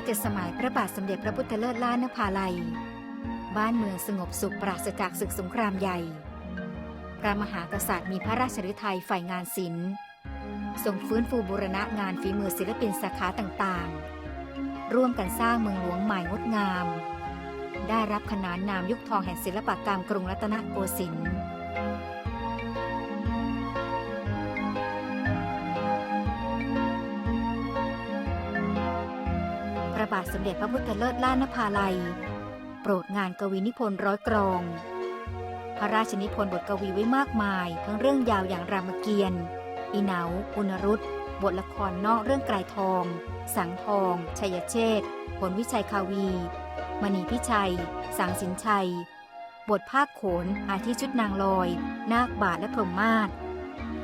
ราชสมัยพระบาทสมเด็จพระพุทธเลิศล้านนภาลัย บ้านเมืองสงบสุขปราศจากศึกสงครามใหญ่ พระมหากษัตริย์มีพระราชฤทัยฝ่ายงานศิลป์ทรงฟื้นฟูบูรณะงานฝีมือศิลปินสาขาต่างๆ ร่วมกันสร้างเมืองหลวงใหม่งดงาม ได้รับขนานนามยุคทองแห่งศิลปกรรมกรุงรัตนโกสินทร์ ระบาทสมเด็จพระพุทธเลิศล้านภาลัย โปรดงานกวีนิพนธ์ร้อยกรอง พระราชนิพนธ์บทกวีไว้มากมาย ทั้งเรื่องยาวอย่างรามเกียรติ์อีเหนา อุณรุตบทละครนอกเรื่องไกลทอง สังทอง ชัยเชษฐ์ผลวิชัยคาวี มณีพิชัย สังสินชัย บทภาคโขนอาทิชุดนางลอย นาคบาทและพรหมมาศ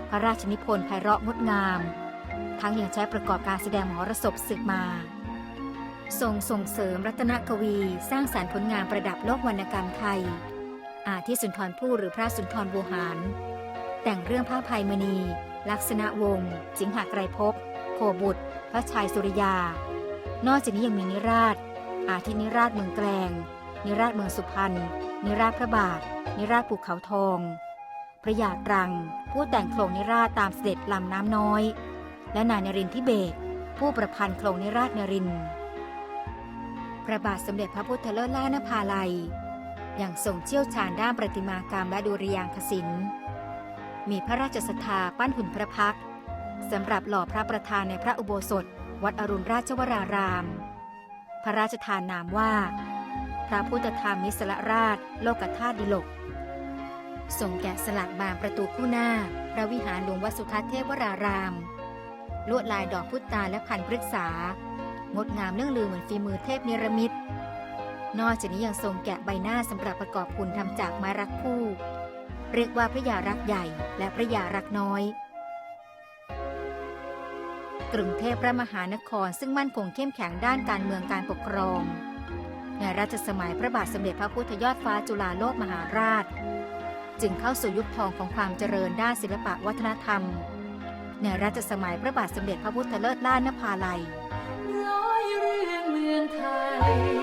พระราชนิพนธ์ไพเราะงดงาม ทั้งยังใช้ประกอบการแสดงมหรสพสืบมา ทรงส่งเสริมรัตนกวี สร้างสารรค์ผลงานประดับโลกวรรณกรรมไทย อาทิสุนทรภู่หรือพระสุนทรโวหาร แต่งเรื่องพระภัยมณี ลักษณะวงศ์สิงหาไกรภพโคบุตร พระชายสุริยา นอกจากนี้ยังมีนิราช อาทินิราชเมืองแกลง นิราชเมืองสุพรรณ นิราชพระบาท นิราชภูเขาทอง พระยาตรัง ผู้แต่งโครงนิราชตามเสด็จลำน้ำน้อย และนายนรินทิเบศผู้ประพันธ์โครงนิราชนรินทร์ พระบาทสมเด็จพระพุทธเลิศล้านภาลัย อย่างทรงเชี่ยวชาญด้านประติมากรรมและดุริยางคศิลป์มีพระราชศรัทธาปั้นหุ่นพระพักสำหรับหล่อพระประธานในพระอุโบสถ วัดอรุณราชวราราม พระราชทานนามว่า พระพุทธธรรมมิสละราช โลกธาตุดิลกทรงแกะสลักบานประตูคู่หน้า พระวิหารหลวงวัดสุทัศน์เทพวราราม ลวดลายดอกพุตาและพันธุ์พฤกษา งดงามเรื่องลือเหมือนฝีมือเทพนิรมิตนอกจากนี้ยังทรงแกะใบหน้าสำหรับประกอบหุ่นทำจากไม้รักคู่ เรียกว่าพระยารักใหญ่และพระยารักน้อย กรุงเทพพระมหานครซึ่งมั่นคงเข้มแข็งด้านการเมืองการปกครอง ในรัชสมัยพระบาทสมเด็จพระพุทธยอดฟ้าจุฬาโลกมหาราช จึงเข้าสู่ยุคทองของความเจริญด้านศิลปะวัฒนธรรม ในรัชสมัยพระบาทสมเด็จพระพุทธเลิศล้านนภาลัย ร้อ